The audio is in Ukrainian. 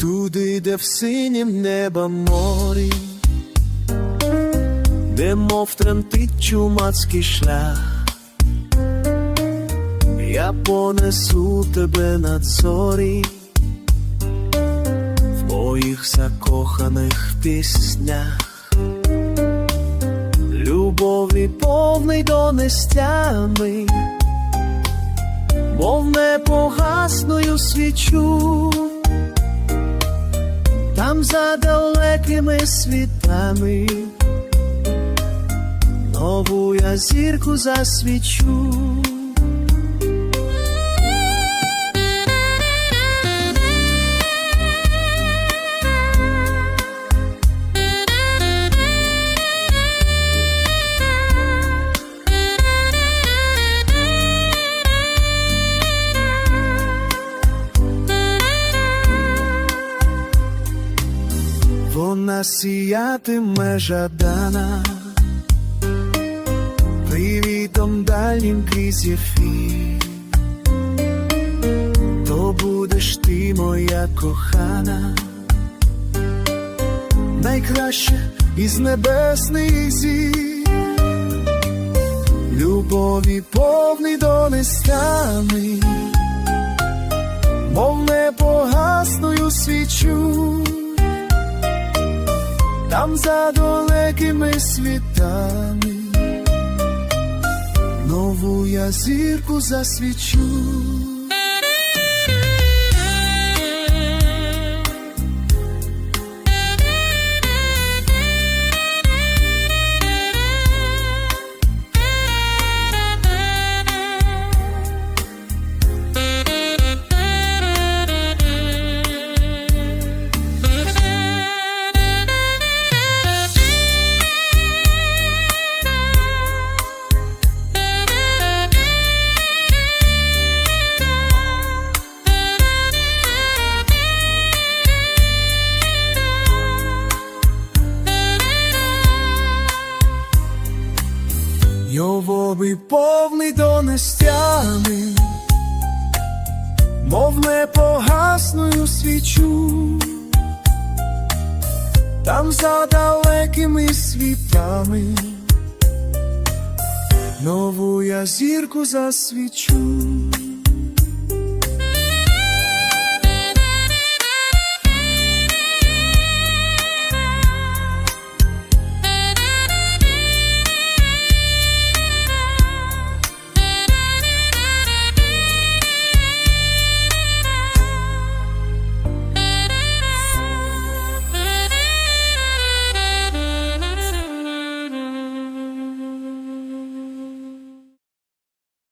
Туди, де в синім неба морі, де мов тремтить шлях, я понесу тебе на зорі в моїх закоханих піснях, любові повний донестями, мов непогасною свічу. Там за далекими світами нову я зірку засвічу. Вона сіятиме жадана, привітом дальнім крізь ефір. То будеш ти, моя кохана, найкраще із небесних зір, любові повний донестями, мов непогасною там за далекими світами, нову я зірку засвічу. Йововий повний до нестями, мов непогасною свічу, там за далекими світами, нову я зірку засвічу.